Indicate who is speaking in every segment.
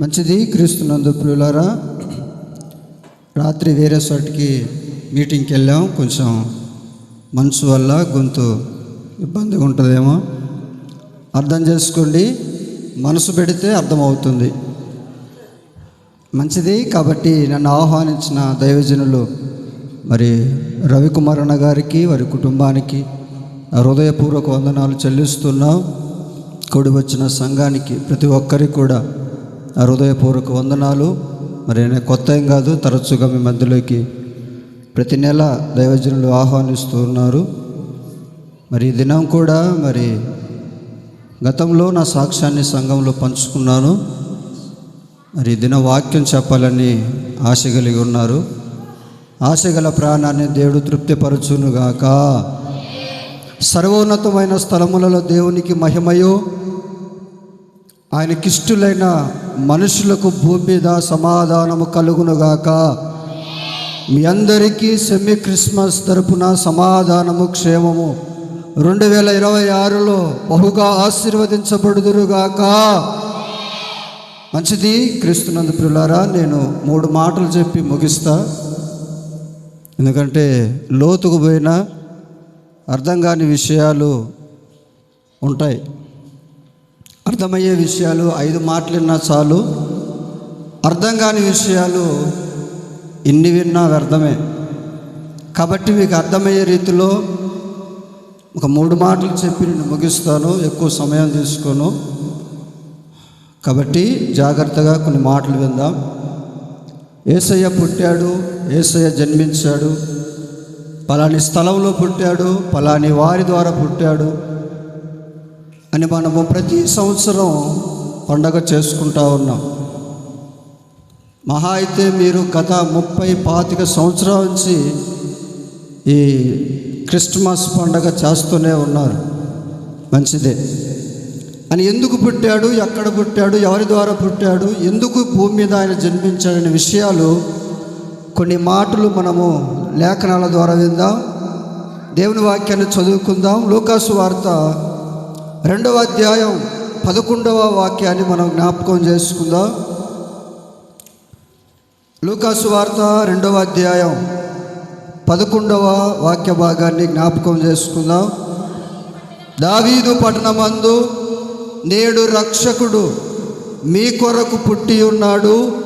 Speaker 1: మంచిది క్రీస్తునందు ప్రియులారా. రాత్రి వేరే చోటికి మీటింగ్కి వెళ్ళాం. కొంచెం మనసు వల్ల గొంతు ఇబ్బందిగా ఉంటుందేమో. అర్థం చేసుకోండి. మనసు పెడితే అర్థమవుతుంది. మంచిది కాబట్టి నన్ను ఆహ్వానించిన దైవజనులు మరి రవికుమార్ అన్న గారికి వారి కుటుంబానికి హృదయపూర్వక వందనాలు చెల్లిస్తున్నాం. కూడి వచ్చిన సంఘానికి ప్రతి ఒక్కరికి కూడా నా హృదయపూర్వక వందనాలు. మరి నేను కొత్త ఏం కాదు తరచుగా మీ మధ్యలోకి ప్రతి నెల దైవజనులు ఆహ్వానిస్తూ ఉన్నారు. మరి ఈ దినం కూడా మరి గతంలో నా సాక్ష్యాన్ని సంఘంలో పంచుకున్నాను. మరి దిన వాక్యం చెప్పాలని ఆశ కలిగి ఉన్నారు. ఆశ గల ప్రాణాన్ని దేవుడు తృప్తిపరచునుగాక. సర్వోన్నతమైన స్థలములలో దేవునికి మహిమయో ఆయనకిష్టులైన మనుషులకు భూమి మీద సమాధానము కలుగునుగాక. మీ అందరికీ సెమీ క్రిస్మస్ తరపున సమాధానము క్షేమము. రెండు వేల ఇరవై ఆరులో బహుగా ఆశీర్వదించబడుదురుగాక. మంచిది క్రీస్తునందు ప్రియులారా నేను మూడు మాటలు చెప్పి ముగిస్తా. ఎందుకంటే లోతుకు పోయినా అర్థం కాని విషయాలు ఉంటాయి. అర్థమయ్యే విషయాలు ఐదు మాటలున్నా చాలు. అర్థం కాని విషయాలు ఇన్ని విన్నా వ్యర్థమే. కాబట్టి మీకు అర్థమయ్యే రీతిలో ఒక మూడు మాటలు చెప్పి నేను ముగిస్తాను ఎక్కువ సమయం తీసుకోను. కాబట్టి జాగ్రత్తగా కొన్ని మాటలు విందాం. ఏసయ్య పుట్టాడు ఏసయ్య జన్మించాడు. పలాని స్థలంలో పుట్టాడు పలాని వారి ద్వారా పుట్టాడు అని మనము ప్రతి సంవత్సరం పండగ చేసుకుంటా ఉన్నాం. మహా అయితే మీరు గత ముప్పై పాతిక సంవత్సరాల నుంచి ఈ క్రిస్మస్ పండగ చేస్తూనే ఉన్నారు. మంచిదే. అని ఎందుకు పుట్టాడు ఎక్కడ పుట్టాడు ఎవరి ద్వారా పుట్టాడు ఎందుకు భూమి మీద ఆయన జన్మించాడనే విషయాలు కొన్ని మాటలు మనము లేఖనాల ద్వారా విందాం. దేవుని వాక్యాన్ని చదువుకుందాం. లూకాసు వార్త రెండవ అధ్యాయం పదకొండవ వాక్యాన్ని మనం జ్ఞాపకం చేసుకుందాం. లూకాసు వార్త రెండవ అధ్యాయం పదకొండవ వాక్య భాగాన్ని జ్ఞాపకం చేసుకుందాం. దావీదు పట్టణమందు నేడు రక్షకుడు మీ కొరకు పుట్టి ఉన్నాడు.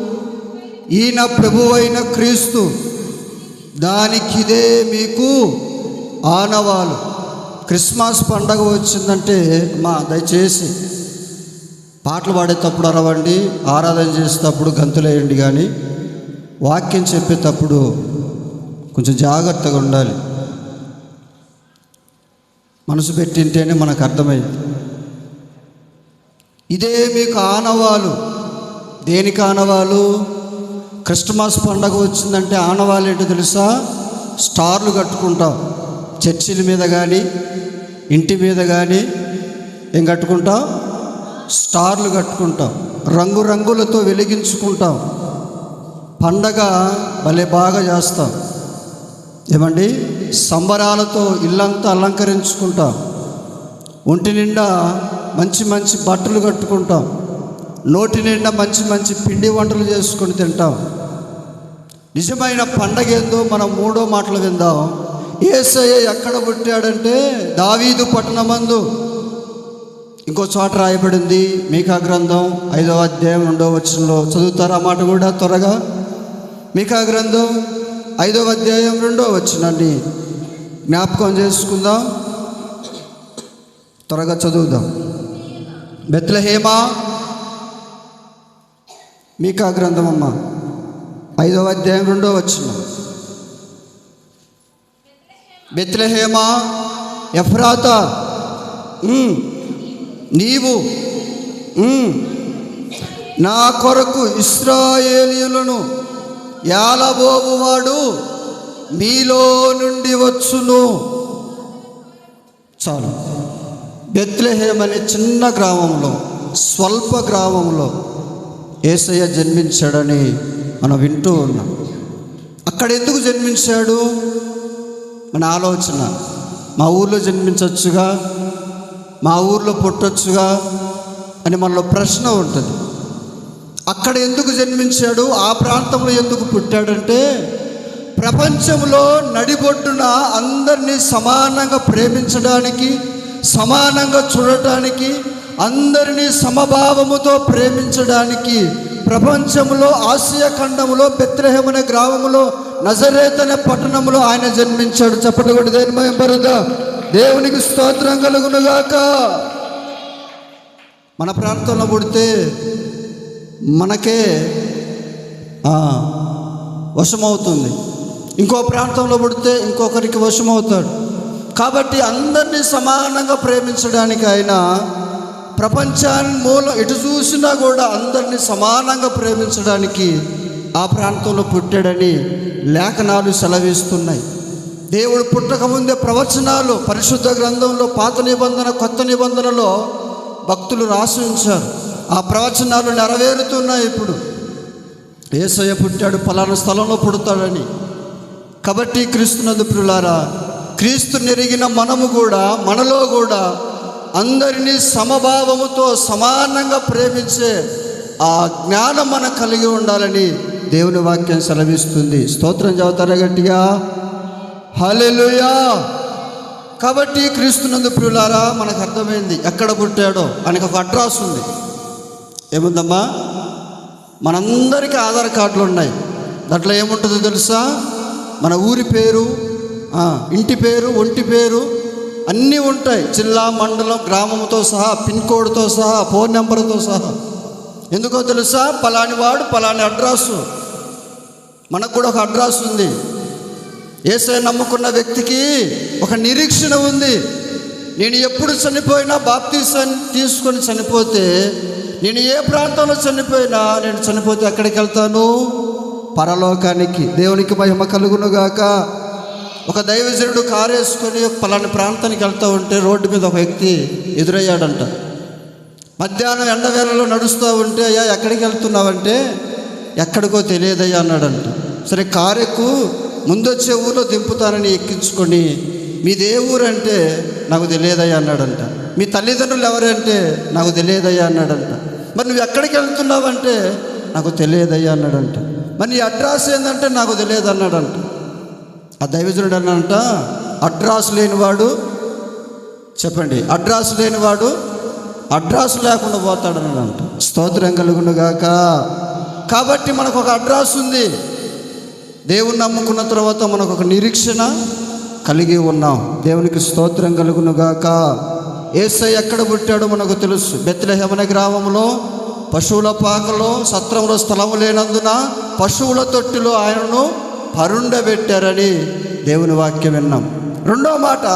Speaker 1: ఈయన ప్రభువైన క్రీస్తు దానికిదే మీకు ఆనవాలు. క్రిస్మస్ పండగ వచ్చిందంటే మా దయచేసి పాటలు పాడేటప్పుడు అరవండి ఆరాధన చేసేటప్పుడు గంతులేయండి కానీ వాక్యం చెప్పేటప్పుడు కొంచెం జాగ్రత్తగా ఉండాలి. మనసు పెట్టింటేనే మనకు అర్థమైంది. ఇదే మీకు ఆనవాలు. దేనికి ఆనవాలు? క్రిస్టమస్ పండగ వచ్చిందంటే ఆనవాళ్ళు ఏంటో తెలుసా? స్టార్లు కట్టుకుంటాం. చర్చిల మీద కానీ ఇంటి మీద కానీ ఏం కట్టుకుంటాం? స్టార్లు కట్టుకుంటాం. రంగురంగులతో వెలిగించుకుంటాం. పండగ భలే బాగా చేస్తాం. ఏమండి? సంబరాలతో ఇల్లంతా అలంకరించుకుంటాం. ఒంటి నిండా మంచి మంచి బట్టలు కట్టుకుంటాం. నోటి నిండా మంచి మంచి పిండి వంటలు చేసుకొని తింటాం. నిజమైన పండగ ఏందో మనం మూడో మాటలు విందాం. ఏసయ్య ఎక్కడ పుట్టాడంటే దావీదు పట్టణమందు. ఇంకో చోట రాయబడింది మీకా గ్రంథం ఐదవ అధ్యాయం రెండవ వచనంలో. చదువుతారు ఆ మాట కూడా త్వరగా? మీకా గ్రంథం ఐదవ అధ్యాయం రెండవ వచనాన్ని జ్ఞాపకం చేసుకుందాం. త్వరగా చదువుదాం. బెత్లహేమా మీకా గ్రంథం అమ్మ ఐదవ అధ్యాయం రెండో వచ్చిన బెత్లహేమా ఎఫ్రాత నీవు నా కొరకు ఇస్రాయేలీయులను ఏలబోవువాడు మీలో నుండి వచ్చును. చాలు. బెత్లహేమ్ అనే చిన్న గ్రామంలో స్వల్ప గ్రామంలో ఏసయ్య జన్మించాడని మనం వింటూ ఉన్నాం. అక్కడ ఎందుకు జన్మించాడు? మన ఆలోచన. మా ఊర్లో జన్మించవచ్చుగా మా ఊర్లో పుట్టొచ్చుగా? అని మనలో ప్రశ్న ఉంటుంది. అక్కడ ఎందుకు జన్మించాడు? ఆ ప్రాంతంలో ఎందుకు పుట్టాడంటే ప్రపంచంలో నడిబొడ్డున అందరినీ సమానంగా ప్రేమించడానికి సమానంగా చూడటానికి అందరినీ సమభావముతో ప్రేమించడానికి ప్రపంచంలో ఆసియా ఖండంలో బెత్రహేమ్ గ్రామంలో నజరేత్ అనే పట్టణంలో ఆయన జన్మించాడు. చెప్పటి కూడా దేని మయంబరుదా దేవునికి స్తోత్రం కలుగునుగాక. మన ప్రాంతంలో పుడితే మనకే వశమవుతుంది. ఇంకో ప్రాంతంలో పుడితే ఇంకొకరికి వశమవుతాడు. కాబట్టి అందరినీ సమానంగా ప్రేమించడానికి ఆయన ప్రపంచాన్ని మూలం ఎటు చూసినా కూడా అందరినీ సమానంగా ప్రేమించడానికి ఆ ప్రాంతంలో పుట్టాడని లేఖనాలు సెలవిస్తున్నాయి. దేవుడు పుట్టకముందే ప్రవచనాలు పరిశుద్ధ గ్రంథంలో పాత నిబంధన కొత్త నిబంధనలో భక్తులు రాసి ఉంచారు ఆ ప్రవచనాలు నెరవేరుతున్నాయి ఇప్పుడు. ఏసయ్య పుట్టాడు పలానా స్థలంలో పుడతాడని. కాబట్టి క్రీస్తునందు ప్రియులారా క్రీస్తు నెరిగిన మనము కూడా మనలో కూడా అందరినీ సమభావముతో సమానంగా ప్రేమించే ఆ జ్ఞానం మనకు కలిగి ఉండాలని దేవుని వాక్యం సెలవిస్తుంది. స్తోత్రం చదువుతారా గట్టిగా? హలెలుయా కాబట్టి క్రీస్తునందు ప్రియులారా మనకు అర్థమైంది ఎక్కడ పుట్టాడో ఆయనకు ఒక అడ్రస్ ఉంది. ఏముందమ్మా? మనందరికీ ఆధార్ కార్డులు ఉన్నాయి. దాంట్లో ఏముంటుందో తెలుసా? మన ఊరి పేరు ఇంటి పేరు ఒంటి పేరు అన్నీ ఉంటాయి. జిల్లా మండలం గ్రామంతో సహా పిన్ కోడ్తో సహా ఫోన్ నెంబర్తో సహా. ఎందుకో తెలుసా? పలాని వాడు పలాని అడ్రస్సు. మనకు కూడా ఒక అడ్రస్ ఉంది. ఏసై నమ్ముకున్న వ్యక్తికి ఒక నిరీక్షణ ఉంది. నేను ఎప్పుడు చనిపోయినా బాప్తీసాన్ని తీసుకొని చనిపోతే నేను ఏ ప్రాంతంలో చనిపోయినా నేను చనిపోతే ఎక్కడికి వెళ్తాను? పరలోకానికి. దేవునికి మహిమ కలుగునుగాక. ఒక దైవజనుడు కారు వేసుకొని పలాని ప్రాంతానికి వెళ్తూ ఉంటే రోడ్డు మీద ఒక వ్యక్తి ఎదురయ్యాడంట. మధ్యాహ్నం ఎండవేళలో నడుస్తూ ఉంటే అయ్యా ఎక్కడికి వెళ్తున్నావంటే? ఎక్కడికో తెలియదయ్యా అన్నాడంట. సరే కారు ఎక్కు ముందొచ్చే ఊరిలో దింపుతానని ఎక్కించుకొని మీది ఏ ఊరు అంటే నాకు తెలియదయ్యా అన్నాడంట. మీ తల్లిదండ్రులు ఎవరంటే నాకు తెలియదయ్యా అన్నాడంట. మరి నువ్వు ఎక్కడికి వెళ్తున్నావంటే నాకు తెలియదయ్యా అన్నాడంట. మరి నీ అడ్రస్ ఏంటంటే నాకు తెలియదు అన్నాడంట. ఆ దైవజనుడు అన్నంట అడ్రస్ లేనివాడు చెప్పండి అడ్రస్ లేనివాడు అడ్రస్ లేకుండా పోతాడనంట అంట స్తోత్రం కలుగునుగాక కాబట్టి మనకు ఒక అడ్రస్ ఉంది. దేవుణ్ణి నమ్ముకున్న తర్వాత మనకు ఒక నిరీక్షణ కలిగి ఉన్నాం. దేవునికి స్తోత్రం కలుగునుగాక ఏసై ఎక్కడ పుట్టాడో మనకు తెలుసు. బెత్లహేమన గ్రామంలో పశువుల పాకలో సత్రంలో స్థలం లేనందున పశువుల తొట్టిలో ఆయనను పరుండబెట్టారని దేవుని వాక్యం విన్నాం. రెండో మాట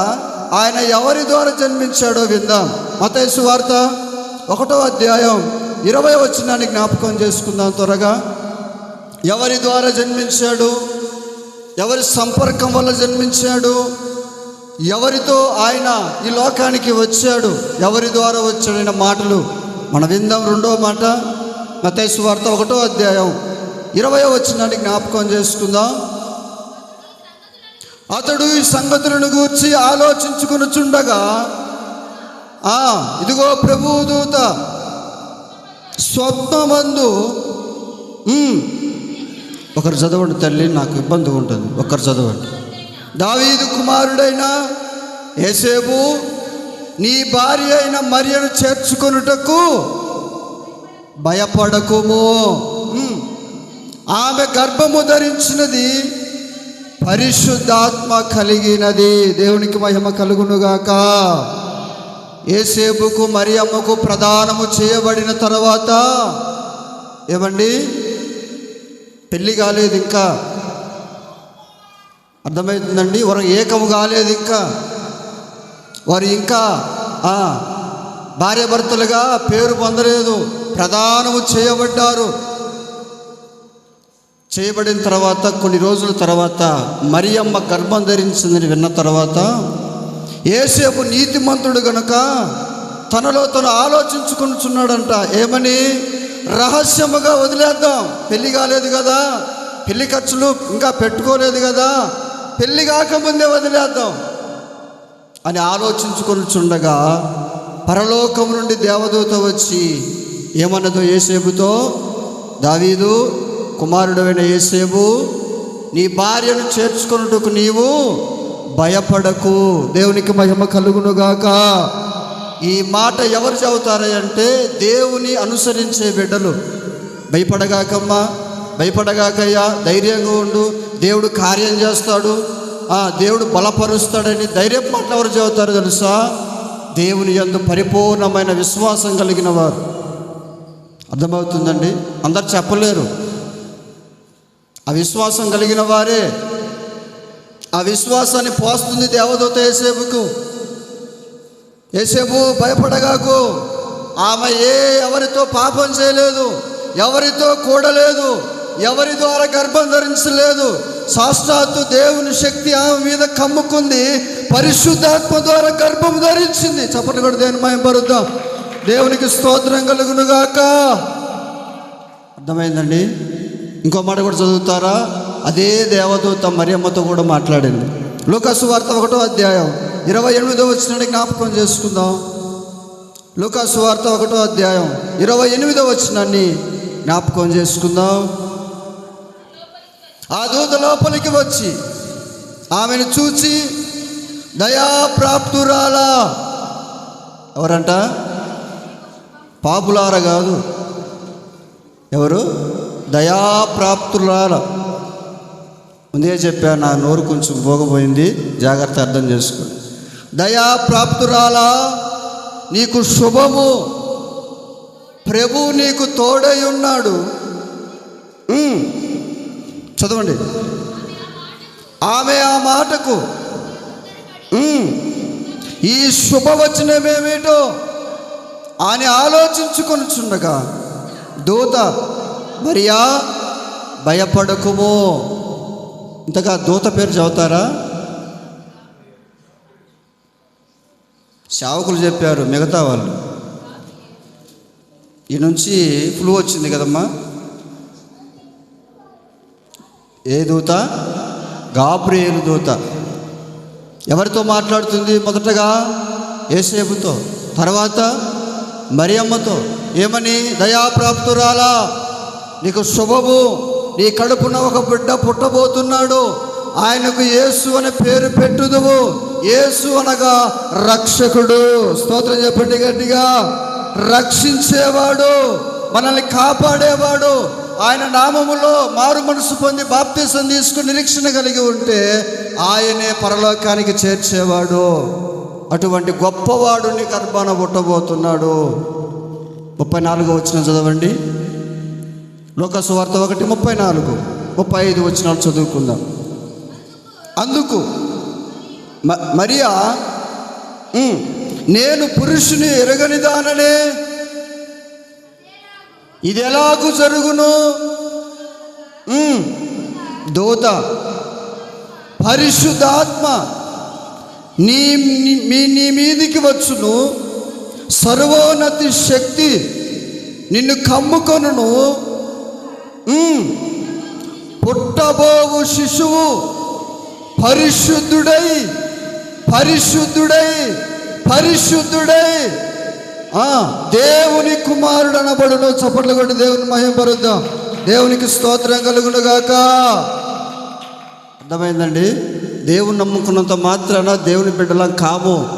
Speaker 1: ఆయన ఎవరి ద్వారా జన్మించాడో విందాం. మతేసు వార్త ఒకటో అధ్యాయం ఇరవై వచ్చినాన్ని జ్ఞాపకం చేసుకుందాం త్వరగా. ఎవరి ద్వారా జన్మించాడు? ఎవరి సంపర్కం వల్ల జన్మించాడు? ఎవరితో ఆయన ఈ లోకానికి వచ్చాడు? ఎవరి ద్వారా వచ్చాడైన మాటలు మన విందాం రెండో మాట. మతేసు వార్త ఒకటో అధ్యాయం ఇరవై వచ్చినాన్ని జ్ఞాపకం చేసుకుందాం. అతడు ఈ సంగతులను గూర్చి ఆలోచించుకునుచుండగా ఆ ఇదిగో ప్రభుదూత స్వప్నమందు ఒకరు చదవండి తల్లి నాకు ఇబ్బంది ఉంటుంది. ఒకరు చదవండి. దావీదు కుమారుడైన ఏసేపు నీ భార్య అయిన మరియను చేర్చుకొనుటకు భయపడకుము. ఆమె గర్భము ధరించినది పరిశుద్ధాత్మ కలిగినది. దేవునికి మహిమ కలుగునుగాక. ఏసేపుకు మరియమ్మకు ప్రదానము చేయబడిన తర్వాత ఏమండి? పెళ్ళి కాలేదు ఇంకా. అర్థమవుతుందండి వారు ఏకము కాలేదు ఇంకా. వారు ఇంకా భార్యాభర్తలుగా పేరు పొందలేదు. ప్రదానము చేయబడ్డారు. చేయబడిన తర్వాత కొన్ని రోజుల తర్వాత మరియమ్మ గర్భం ధరించిందని విన్న తర్వాత ఏసేపు నీతిమంతుడు గనుక తనలో తను ఆలోచించుకుంటున్నాడంట ఏమని? రహస్యముగా వదిలేద్దాం. పెళ్ళి కాలేదు కదా. పెళ్ళి ఖర్చులు ఇంకా పెట్టుకోలేదు కదా. పెళ్ళి కాకముందే వదిలేద్దాం అని ఆలోచించుకొనిచుండగా పరలోకం నుండి దేవదూత వచ్చి ఏమన్నదో ఏసేపుతో దావీదు కుమారుడైన యేసేవు నీ భార్యను చేర్చుకున్నట్టుకు నీవు భయపడకు. దేవునికి మహిమ కలుగునుగాక. ఈ మాట ఎవరు చదువుతారంటే దేవుని అనుసరించే బిడ్డలు. భయపడగాకమ్మా భయపడగాకయ్యా ధైర్యంగా ఉండు. దేవుడు కార్యం చేస్తాడు. దేవుడు బలపరుస్తాడని ధైర్యం మాట ఎవరు చదువుతారు తెలుసా? దేవుని యందు పరిపూర్ణమైన విశ్వాసం కలిగిన వారు. అర్థమవుతుందండి? అందరు చెప్పలేరు. ఆ విశ్వాసం కలిగిన వారే. ఆ విశ్వాసాన్ని పోస్తుంది దేవదూత ఏసేపుకు ఏసేపు భయపడగాకు ఆమె ఏ ఎవరితో పాపం చేయలేదు ఎవరితో కూడలేదు ఎవరి ద్వారా గర్భం ధరించలేదు. సాక్షాత్తు దేవుని శక్తి ఆమె మీద కమ్ముకుంది పరిశుద్ధాత్మ ద్వారా గర్భం ధరించింది. చప్పటి కూడా దేని మయం పరుద్దాం దేవునికి స్తోత్రం కలుగునుగాక. అర్థమైందండి? ఇంకో మాట కూడా చదువుతారా? అదే దేవదూత మరియమ్మతో కూడా మాట్లాడింది. లోకాసు వార్త ఒకటో అధ్యాయం ఇరవై ఎనిమిదో వచ్చినాడు జ్ఞాపకం చేసుకుందాం. లోకాసు వార్త ఒకటో అధ్యాయం ఇరవై ఎనిమిదో వచ్చినాన్ని జ్ఞాపకం చేసుకుందాం. ఆ దూత లోపలికి వచ్చి ఆమెను చూచి దయాప్రాప్తురాలా ఎవరంట? పాపులార కాదు. ఎవరు? దయాప్రాప్తురాల ముందే చెప్పాను నా నోరు కొంచెం పోగపోయింది జాగ్రత్త అర్థం చేసుకో దయాప్రాప్తురాల నీకు శుభము. ప్రభు నీకు తోడై ఉన్నాడు. చదవండి. ఆమె ఆ మాటకు. ఈ శుభవచనమేమిటో అని ఆలోచించుకొనుచుండగా దూత మరియా భయపడకుము. ఇంతగా దూత పేరు చదువుతారా? సేవకులు చెప్పారు మిగతా వాళ్ళు. ఈ నుంచి ఫ్లూ వచ్చింది కదమ్మా. ఏ దూత? గాబ్రియేలు దూత. ఎవరితో మాట్లాడుతుంది మొదటగా? ఏసేపుతో తర్వాత మరియమ్మతో. ఏమని? దయాప్రాప్తురాలా? నీకు శుభము నీ కడుపున ఒక బిడ్డ పుట్టబోతున్నాడు. ఆయనకు యేసు అనే పేరు పెట్టుదువు. యేసు అనగా రక్షకుడు. స్తోత్రం చెప్పండి గట్టిగా. రక్షించేవాడు మనల్ని కాపాడేవాడు. ఆయన నామములో మారు మనసు పొంది బాప్తీసం తీసుకుని నిరీక్షణ కలిగి ఉంటే ఆయనే పరలోకానికి చేర్చేవాడు. అటువంటి గొప్పవాడుని నీ పుట్టబోతున్నాడు. ముప్పై నాలుగో వచ్చిన చదవండి. లోకసువార్త ఒకటి ముప్పై నాలుగు. ముప్పై ఐదు వచ్చినాలు చదువుకుందాం. అందుకు మ- మరియా నేను పురుషుని ఎరగని దాననే ఇది ఎలాగూ జరుగును? దోత పరిశుద్ధాత్మ నీ మీ నీ మీదికి వచ్చును. సర్వోన్నతి శక్తి నిన్ను కమ్ముకొనును. పుట్టబోవు శిశువు పరిశుద్ధుడై పరిశుద్ధుడై పరిశుద్ధుడై. ఆ, దేవుని కుమారుడు అనబడును. చప్పట్లు కొట్టి దేవుని మహింపరుద్దాం దేవునికి స్తోత్రం కలుగునుగాక అర్థమైందండి? దేవుని నమ్ముకున్నంత మాత్రాన దేవుని బిడ్డలం కాము.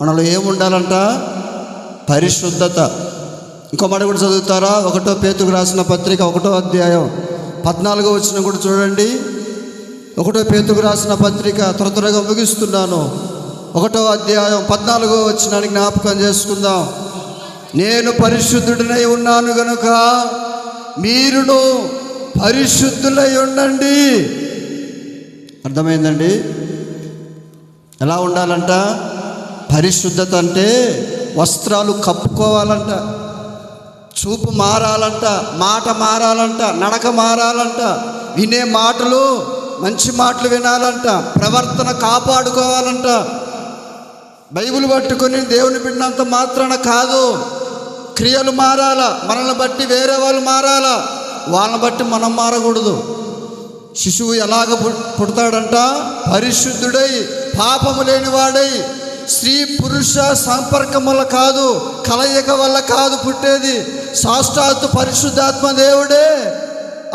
Speaker 1: మనలో ఏముండాలంట? పరిశుద్ధత. ఇంకో మాట కూడా చదువుతారా? ఒకటో పేతుకు రాసిన పత్రిక ఒకటో అధ్యాయం పద్నాలుగో వచ్చిన కూడా చూడండి. ఒకటో పేతుకు రాసిన పత్రిక త్వర త్వరగా ముగిస్తున్నాను. ఒకటో అధ్యాయం పద్నాలుగో వచ్చినానికి జ్ఞాపకం చేసుకుందాం. నేను పరిశుద్ధుడినై ఉన్నాను గనుక మీరును పరిశుద్ధులై ఉండండి. అర్థమైందండి? ఎలా ఉండాలంట? పరిశుద్ధత అంటే వస్త్రాలు కప్పుకోవాలంట. చూపు మారాలంట మాట మారాలంట నడక మారాలంట వినే మాటలు మంచి మాటలు వినాలంట ప్రవర్తన కాపాడుకోవాలంట. బైబిల్ పట్టుకొని దేవుని బిడ్డంత మాత్రాన కాదు క్రియలు మారాలా మనల్ని బట్టి వేరే వాళ్ళు మారాలా వాళ్ళని బట్టి మనం మారకూడదు. శిశువు ఎలాగ పుడతాడంట? పరిశుద్ధుడై పాపము లేనివాడై స్త్రీ పురుష సంపర్కం వల్ల కాదు కలయిక వల్ల కాదు పుట్టేది. సాష్టాత్తు పరిశుద్ధాత్మ దేవుడే.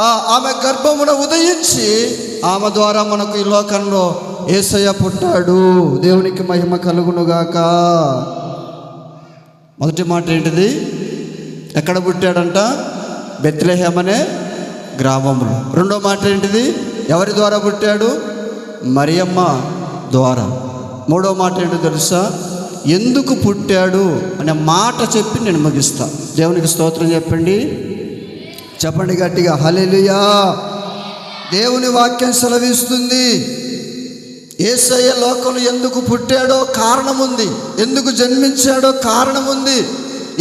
Speaker 1: ఆమె గర్భమున ఉదయించి ఆమె ద్వారా మనకు ఈ లోకంలో ఏసయ్య పుట్టాడు. దేవునికి మహిమ కలుగునుగాక. మొదటి మాట ఏంటిది? ఎక్కడ పుట్టాడంట? బెత్లహేమ్ అనే గ్రామంలో రెండో మాట ఏంటిది? ఎవరి ద్వారా పుట్టాడు? మరియమ్మ ద్వారా. మూడో మాట ఏంటో తెలుసా? ఎందుకు పుట్టాడు అనే మాట చెప్పి నేను ముగిస్తా. దేవునికి స్తోత్రం చెప్పండి. చెప్పండి గట్టిగా హలెలుయా దేవుని వాక్యం సెలవిస్తుంది. ఏసయ్య లోకంలో ఎందుకు పుట్టాడో కారణం ఉంది ఎందుకు జన్మించాడో కారణం ఉంది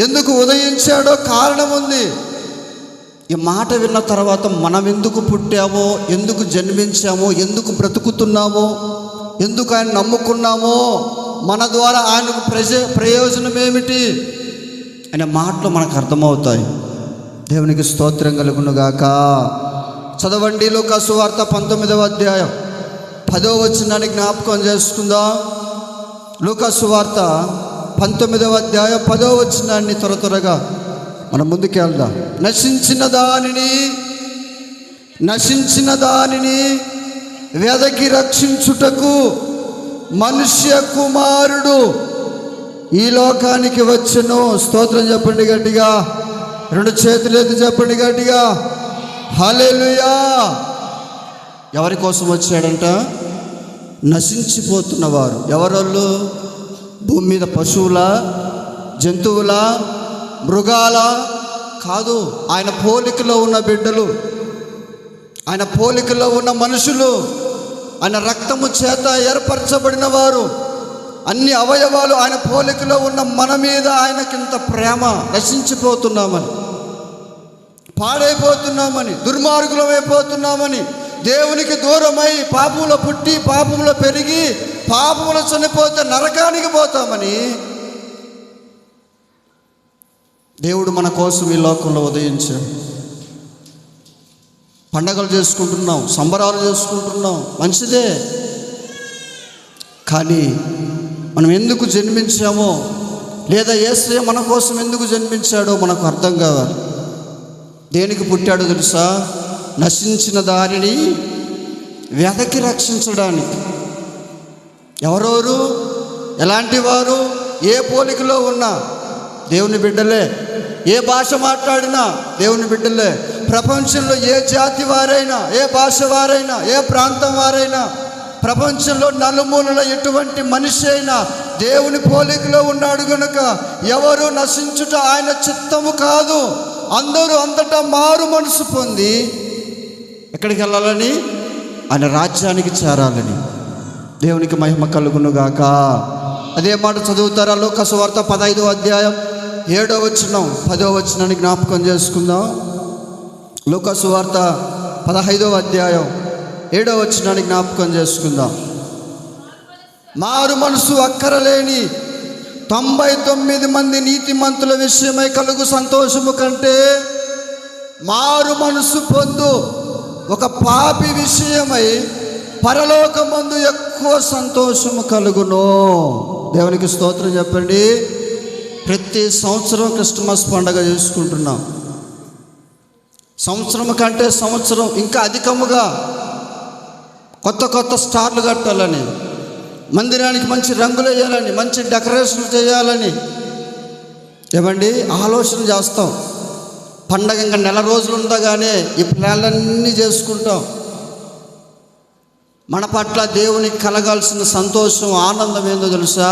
Speaker 1: ఎందుకు ఉదయించాడో కారణం ఉంది ఈ మాట విన్న తర్వాత మనం ఎందుకు పుట్టామో ఎందుకు జన్మించామో ఎందుకు బ్రతుకుతున్నామో ఎందుకు ఆయన నమ్ముకున్నామో? మన ద్వారా ఆయనకు ప్రజ ప్రయోజనం ఏమిటి? అనే మాటలు మనకు అర్థమవుతాయి. దేవునికి స్తోత్రం కలుగునుగాక చదవండి లోకాసు వార్త పంతొమ్మిదవ అధ్యాయం. పదో వచ్చినాన్ని జ్ఞాపకం చేసుకుందాం. లూకాసు వార్త పంతొమ్మిదవ అధ్యాయం పదో వచ్చినాన్ని త్వర త్వరగా మనం ముందుకు వెళ్దాం. నశించిన దానిని నశించిన దానిని వెదకి రక్షించుటకు మనుష్య కుమారుడు ఈ లోకానికి వచ్చును. స్తోత్రం చెప్పండి గట్టిగా. రెండు చేతులు ఎత్తి చెప్పండి గట్టిగా. హలేలుయా ఎవరి కోసం వచ్చాడంట? నశించిపోతున్నవారు ఎవరోళ్ళు? భూమి మీద పశువుల జంతువుల మృగాల కాదు ఆయన పోలికలో ఉన్న బిడ్డలు. ఆయన పోలికలో ఉన్న మనుషులు. ఆయన రక్తము చేత ఏర్పరచబడిన వారు. అన్ని అవయవాలు ఆయన పోలికలో ఉన్న మన మీద ఆయనకింత ప్రేమ. నశించిపోతున్నామని పాడైపోతున్నామని దుర్మార్గులమైపోతున్నామని దేవునికి దూరమై పాపంలో పుట్టి పాపంలో పెరిగి పాపంలో చనిపోతే నరకానికి పోతామని దేవుడు మన కోసం ఈ లోకంలో ఉదయించాడు. పండగలు చేసుకుంటున్నాం సంబరాలు చేసుకుంటున్నాం మంచిదే. కానీ మనం ఎందుకు జన్మించామో లేదా ఏసే మన కోసం ఎందుకు జన్మించాడో మనకు అర్థం కావాలి. దేనికి పుట్టాడో తెలుసా? నశించిన దానిని వెదకి రక్షించడానికి. ఎవరెవరు? ఎలాంటి వారు? ఏ పోలికలో ఉన్నా? దేవుని బిడ్డలే. ఏ భాష మాట్లాడినా? దేవుని బిడ్డలే. ప్రపంచంలో ఏ జాతి వారైనా ఏ భాష వారైనా ఏ ప్రాంతం వారైనా ప్రపంచంలో నలుమూలల ఎటువంటి మనిషి అయినా దేవుని పోలికలో ఉన్నాడు గనుక ఎవరు నశించుట ఆయన చిత్తము కాదు. అందరూ అంతటా మారు మనసు పొంది ఎక్కడికి వెళ్ళాలని ఆయన రాజ్యానికి చేరాలని. దేవునికి మహిమ కలుగునుగాక. అదే మాట చదువుతారా? లోకసు వార్త పదహైదో అధ్యాయం ఏడో వచనం పదో వచనాన్ని జ్ఞాపకం చేసుకుందాం. లోకసు వార్త పదహైదవ అధ్యాయం ఏడో వచనాన్ని జ్ఞాపకం చేసుకుందాం. మారు మనసు అక్కరలేని తొంభై తొమ్మిది మంది నీతిమంతుల విషయమై కలుగు సంతోషము కంటే మారు మనసు పొందు ఒక పాపి విషయమై పరలోకమందు ఎక్కువ సంతోషము కలుగును. దేవునికి స్తోత్రం చెప్పండి. ప్రతి సంవత్సరం క్రిస్మస్ పండగ చేసుకుంటున్నాం. సంవత్సరం కంటే సంవత్సరం ఇంకా అధికముగా కొత్త కొత్త స్టార్లు కట్టాలని మందిరానికి మంచి రంగులు వేయాలని మంచి డెకరేషన్ చేయాలని. ఏమండి? ఆలోచన చేస్తాం. పండగ ఇంకా నెల రోజులు ఉండగానే ఈ ప్లాన్లన్నీ చేసుకుంటాం. మన పట్ల దేవునికి కలగాల్సిన సంతోషం ఆనందం ఏందో తెలుసా?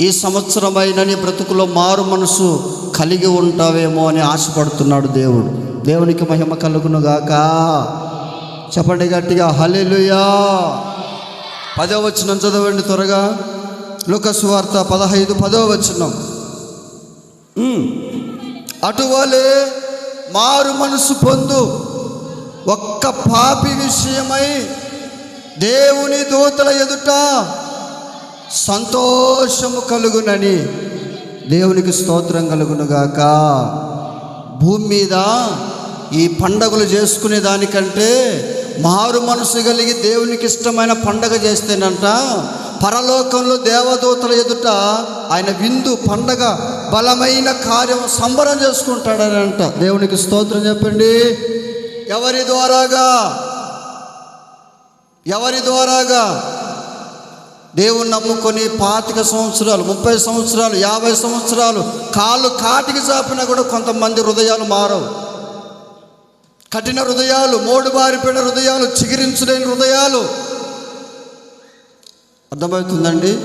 Speaker 1: ఈ సంవత్సరమైన నీ బ్రతుకులో మారు మనసు కలిగి ఉంటావేమో అని ఆశపడుతున్నాడు దేవుడు. దేవునికి మహిమ కలుగును గాక. చెప్పండి గట్టిగా హలెలుయా పదో వచనం చదవండి త్వరగా. లూకసు వార్త పదహైదు పదో వచనం. అటువలే మారు మనసు పొందు ఒక్క పాపి విషయమై దేవుని దూతల ఎదుట సంతోషము కలుగునని దేవునికి స్తోత్రం కలుగునుగాక. భూమి మీద ఈ పండగలు చేసుకునే దానికంటే మారు మనసు కలిగి దేవునికి ఇష్టమైన పండగ చేస్తేనంట పరలోకంలో దేవదూతల ఎదుట ఆయన విందు పండగ బలమైన కార్యం సంబరం చేసుకుంటాడని అంట దేవునికి స్తోత్రం చెప్పండి. ఎవరి ద్వారాగా? ఎవరి ద్వారాగా? దేవుని నమ్ముకొని పాతిక సంవత్సరాలు ముప్పై సంవత్సరాలు యాభై సంవత్సరాలు కాళ్ళు కాటికి చాపినా కూడా కొంతమంది హృదయాలు మారవు. కఠిన హృదయాలు మోడుబారిపోయిన హృదయాలు చిగిరించలేని హృదయాలు. అర్థమవుతుందండి?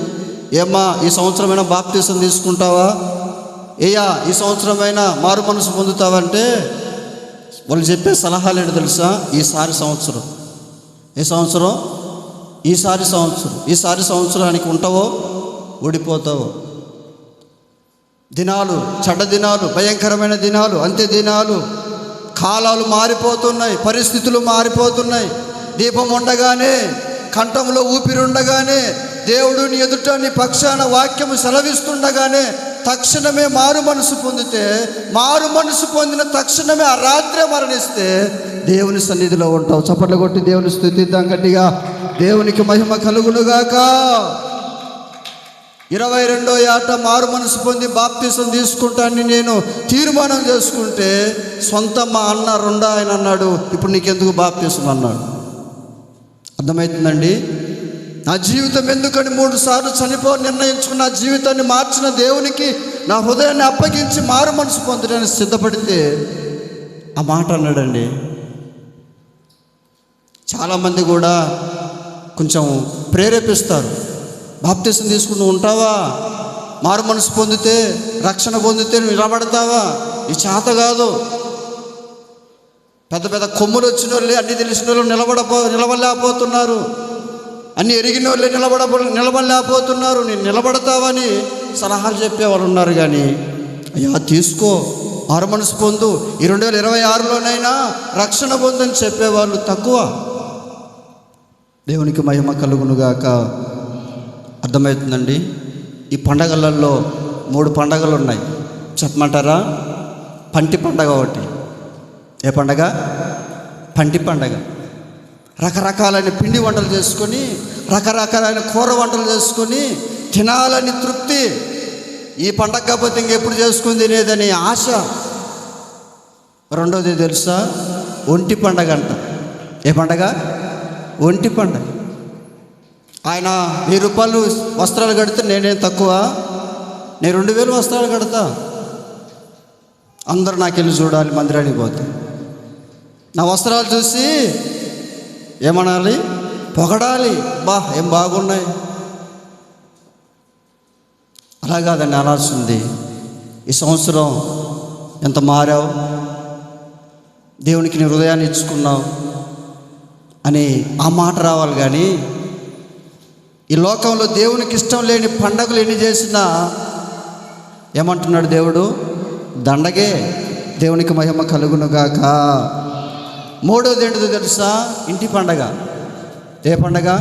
Speaker 1: ఏమ్మా ఈ సంవత్సరమైనా బాప్తీసం తీసుకుంటావా? ఏయా ఈ సంవత్సరమైనా మారు మనసు పొందుతావంటే? వాళ్ళు చెప్పే సలహాలు ఏంటి తెలుసా? ఈసారి సంవత్సరం. ఈ సంవత్సరం? ఈసారి సంవత్సరం ఈసారి సంవత్సరానికి ఉంటావో? ఓడిపోతావో? దినాలు చెడ్డ దినాలు భయంకరమైన దినాలు అంత్య దినాలు కాలాలు మారిపోతున్నాయి పరిస్థితులు మారిపోతున్నాయి. దీపం ఉండగానే కంఠంలో ఊపిరి ఉండగానే దేవుడు నీ ఎదుట నీ పక్షాన వాక్యము సెలవిస్తుండగానే తక్షణమే మారు మనసు పొందితే మారు మనసు పొందిన తక్షణమే ఆ రాత్రే మరణిస్తే దేవుని సన్నిధిలో ఉంటావు. చప్పట్లు కొట్టి దేవుని స్థుతిద్దాం గట్టిగా. దేవునికి మహిమ కలుగునుగాక. ఇరవై రెండో ఏట మారు మనసు పొంది బాప్తీసం తీసుకుంటానని నేను తీర్మానం చేసుకుంటే సొంత మా అన్న రెండా ఆయన అన్నాడు ఇప్పుడు నీకెందుకు బాప్తీసం? అన్నాడు. అర్థమవుతుందండి నా జీవితం ఎందుకని మూడు సార్లు చనిపో నిర్ణయించుకున్న జీవితాన్ని మార్చిన దేవునికి నా హృదయాన్ని అప్పగించి మారు మనసు పొందడానికి సిద్ధపడితే ఆ మాట అన్నాడండి. చాలామంది కూడా కొంచెం ప్రేరేపిస్తారు. బాప్తీసం తీసుకుని ఉంటావా? మారు మనసు పొందితే రక్షణ పొందితే నువ్వు నిలబడతావా? ఈ చేత కాదు. పెద్ద పెద్ద కొమ్ములు వచ్చిన వాళ్ళే అన్ని తెలిసిన వాళ్ళు నిలబడపో నిలబడలేకపోతున్నారు. అన్ని ఎరిగిన వాళ్ళే నిలబడ నిలబడలేకపోతున్నారు. నేను నిలబడతావని సలహాలు చెప్పేవాళ్ళు ఉన్నారు కానీ అయ్యా తీసుకో. ఆరు మనసు పొందు. ఈ రెండు వేల ఇరవై ఆరులోనైనా రక్షణ పొందని చెప్పేవాళ్ళు తక్కువ. దేవునికి మహిమ కలుగునుగాక. అర్థమవుతుందండి? ఈ పండగలలో మూడు పండగలు ఉన్నాయి. చెప్పమంటారా? పంటి పండగ ఒకటి. ఏ పండగ? పంటి పండగ. రకరకాలైన పిండి వంటలు చేసుకొని రకరకాలైన కూర వంటలు చేసుకొని తినాలని తృప్తి. ఈ పండగ కాకపోతే ఇంకెప్పుడు చేసుకుని తినేదని ఆశ. రెండోది తెలుసా? ఒంటి పండగ అంట. ఏ పండగ? ఒంటి పండగ ఆయన వెయ్యి రూపాయలు వస్త్రాలు కడితే నేనేం తక్కువ? నేను రెండు వేలు వస్త్రాలు కడతా? అందరూ నాకెళ్ళి చూడాలి మందిరానికి పోతే. నా వస్త్రాలు చూసి ఏమనాలి? పొగడాలి. బా ఏం బాగున్నాయి. అలా కాదండి అనాల్సింది ఈ సంవత్సరం ఎంత మారావు? దేవునికి నీ హృదయాన్ని ఇచ్చుకున్నావు. అని ఆ మాట రావాలి కానీ ఈ లోకంలో దేవునికి ఇష్టం లేని పండగలు ఎన్ని చేసినా ఏమంటున్నాడు దేవుడు? దండగే దేవునికి మహిమ కలుగునుగాక. మూడోది ఏంటిదో తెలుసా? ఇంటి పండగ. ఏ పండగ?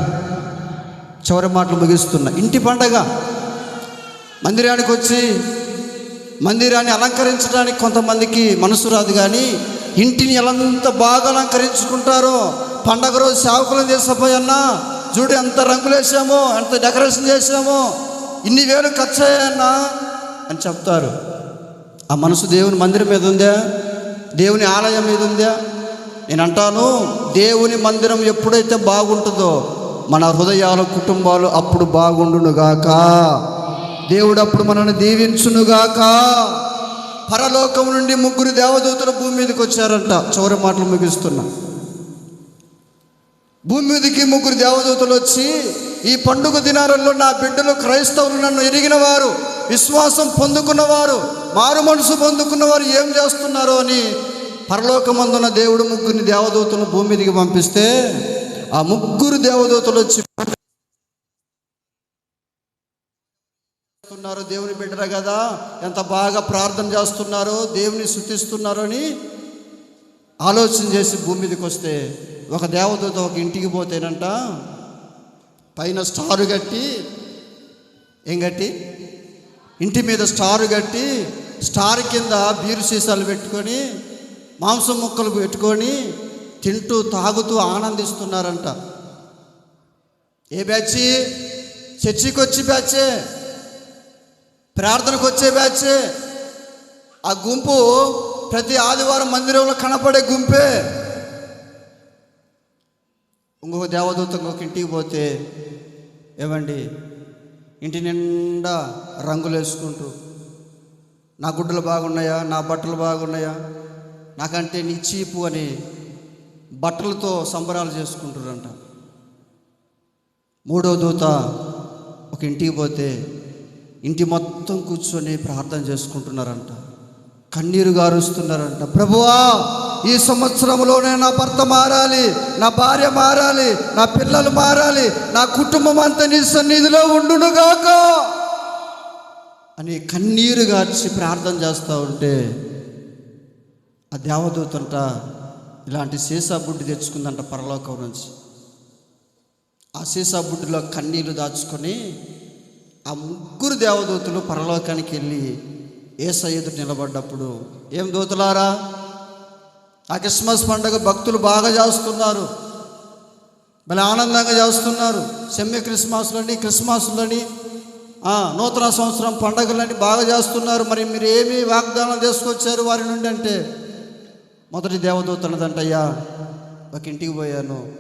Speaker 1: చివరి మాటలు ముగిస్తున్నా. ఇంటి పండగ. మందిరానికి వచ్చి మందిరాన్ని అలంకరించడానికి కొంతమందికి మనసు రాదు కానీ ఇంటిని ఎలాంత బాగా అలంకరించుకుంటారో పండగ రోజు సేవకులను చేసపోయన్నా చూడు ఎంత రంగులు వేసామో ఎంత డెకరేషన్ చేసామో ఇన్ని వేలు ఖర్చు అయ్యాయన్నా అని చెప్తారు. ఆ మనసు దేవుని మందిరం మీద ఉందా? దేవుని ఆలయం మీద ఉందా? నేను అంటాను దేవుని మందిరం ఎప్పుడైతే బాగుంటుందో మన హృదయాలు కుటుంబాలు అప్పుడు బాగుండునుగాక దేవుడు అప్పుడు మనల్ని దీవించునుగాక పరలోకం నుండి ముగ్గురు దేవదూతలు భూమి మీదకి వచ్చారంట. చివరి మాటలు ముగిస్తున్నా. భూమి మీదకి ముగ్గురు దేవదూతలు వచ్చి ఈ పండుగ దినాలలో నా బిడ్డలు క్రైస్తవులు నన్ను ఎరిగిన వారు విశ్వాసం పొందుకున్నవారు మారు మనసు పొందుకున్నవారు ఏం చేస్తున్నారో అని పరలోకమందున దేవుడు ముగ్గురిని దేవదూతలను భూమి మీదకి పంపిస్తే ఆ ముగ్గురు దేవదూతలు వచ్చి చేస్తున్నారు దేవుని బిడ్డరు కదా ఎంత బాగా ప్రార్థన చేస్తున్నారో దేవుని శుతిస్తున్నారో అని ఆలోచన చేసి భూమి మీదకి వస్తే ఒక దేవదూత ఒక ఇంటికి పోతేనంట పైన స్టారు కట్టి ఏం కట్టి? ఇంటి మీద స్టారు కట్టి స్టార్ కింద బీరు సీసాలు పెట్టుకొని మాంసం ముక్కలు పెట్టుకొని తింటూ తాగుతూ ఆనందిస్తున్నారంట. ఏ బ్యాచి? చర్చికి వచ్చి బ్యాచే? ప్రార్థనకు వచ్చే బ్యాచే? ఆ గుంపు ప్రతి ఆదివారం మందిరంలో కనపడే గుంపే. ఇంకొక దేవదూత ఇంకొక ఇంటికి పోతే ఏమండి? ఇంటి నిండా రంగులు వేసుకుంటూ నా గుడ్డలు బాగున్నాయా? నా బట్టలు బాగున్నాయా? నాకంటే నీ చీపు అని బట్టలతో సంబరాలు చేసుకుంటారంట మూడో దూత ఒక ఇంటికి పోతే ఇంటి మొత్తం కూర్చొని ప్రార్థన చేసుకుంటున్నారంట. కన్నీరు గారుస్తున్నారంట. ప్రభువా! ఈ సంవత్సరంలోనే నా భర్త మారాలి నా భార్య మారాలి నా పిల్లలు మారాలి నా కుటుంబం అంతా నీ సన్నిధిలో ఉండునుగాక. అని కన్నీరు గార్చి ప్రార్థన చేస్తూ ఉంటే ఆ దేవదూతంట ఇలాంటి సీసా బుడ్డి తెచ్చుకుందంట పరలోకం నుంచి. ఆ సీసా బుడ్డిలో కన్నీళ్ళు దాచుకొని ఆ ముగ్గురు దేవదూతలు పరలోకానికి వెళ్ళి ఏస ఎదురు నిలబడ్డప్పుడు ఏం దూతలారా ఆ క్రిస్మస్ పండుగ భక్తులు బాగా చేస్తున్నారు మళ్ళీ ఆనందంగా చేస్తున్నారు సెమ్మె క్రిస్మస్లని క్రిస్మస్లని నూతన సంవత్సరం పండగలని బాగా చేస్తున్నారు మరి మీరు ఏమి వాగ్దానం చేసుకొచ్చారు వారి నుండి అంటే మొదటి దేవదూత అన్నదంటయ్యా ఒక ఇంటికి పోయాను.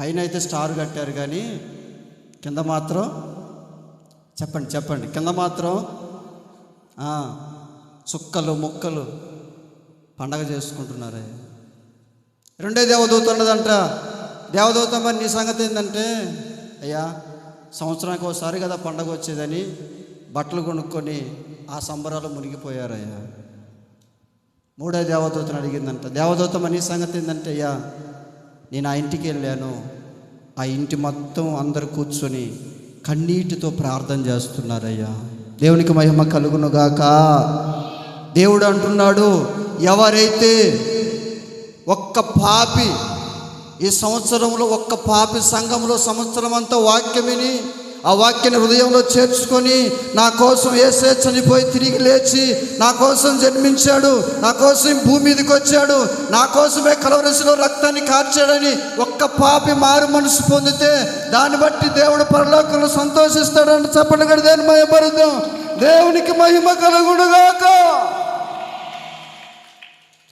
Speaker 1: పైన అయితే స్టార్ కట్టారు కానీ కింద మాత్రం చెప్పండి చెప్పండి. కింద మాత్రం చుక్కలు ముక్కలు పండగ చేసుకుంటున్నారే? రెండో దేవదూత ఉన్నదంట. దేవదూత మరి నీ సంగతి ఏంటంటే అయ్యా సంవత్సరానికి ఒకసారి కదా పండగ వచ్చేదని బట్టలు కొనుక్కొని ఆ సంబరాలు మునిగిపోయారయ్యా. మూడో దేవదూతను అడిగిందంట. దేవదూత మరి నీ సంగతి ఏంటంటే అయ్యా నేను ఆ ఇంటికి వెళ్ళాను. ఆ ఇంటి మొత్తం అందరు కూర్చొని కన్నీటితో ప్రార్థన చేస్తున్నారయ్యా. దేవునికి మహిమ కలుగునుగాక. దేవుడు అంటున్నాడు ఎవరైతే ఒక్క పాపి ఈ సంవత్సరంలో ఒక్క పాపి సంఘంలో సంవత్సరం అంతా వాక్యం విని ఆ వాక్యాన్ని హృదయంలో చేర్చుకొని నా కోసం ఏసే చనిపోయి తిరిగి లేచి నా కోసం జన్మించాడు నా కోసం భూమి మీదకి వచ్చాడు నా కోసమే కలవరసిలో రక్తాన్ని కార్చాడని ఒక్క పాపి మారు మనసు పొందితే దాన్ని బట్టి దేవుడు పరలోకంలో సంతోషిస్తాడని చెప్పండి కదా దేని మహిమ దేవునికి మహిమ కలుగుడుగాక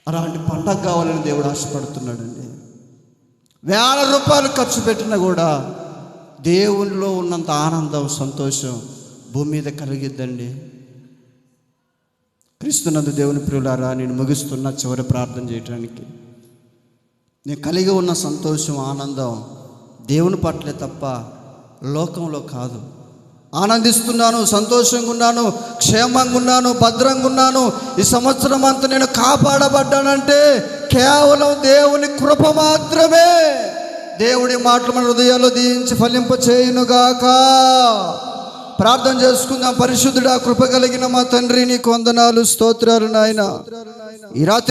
Speaker 1: అలాంటి పండగ కావాలని దేవుడు ఆశపడుతున్నాడండి. వేల రూపాయలు ఖర్చు పెట్టినా కూడా దేవునిలో ఉన్నంత ఆనందం సంతోషం భూమి మీద కలిగిద్దండి. క్రీస్తునందు దేవుని ప్రియులారా నేను ముగిస్తున్న చివరి ప్రార్థన చేయడానికి నేను కలిగి ఉన్న సంతోషం ఆనందం దేవుని పట్లే తప్ప లోకంలో కాదు. ఆనందిస్తున్నాను సంతోషంగా ఉన్నాను క్షేమంగా ఉన్నాను భద్రంగా ఉన్నాను ఈ సంవత్సరం అంతా నేను కాపాడబడ్డానంటే కేవలం దేవుని కృప మాత్రమే. దేవుడి మాటలు మన హృదయాల్లో దీయించి ఫలింప చేయునుగాక. ప్రార్థన చేసుకుందాం పరిశుద్ధుడా కృప కలిగిన మా తండ్రి నీకు వందనాలు స్తోత్రాలు నాయన. ఈ రాత్రి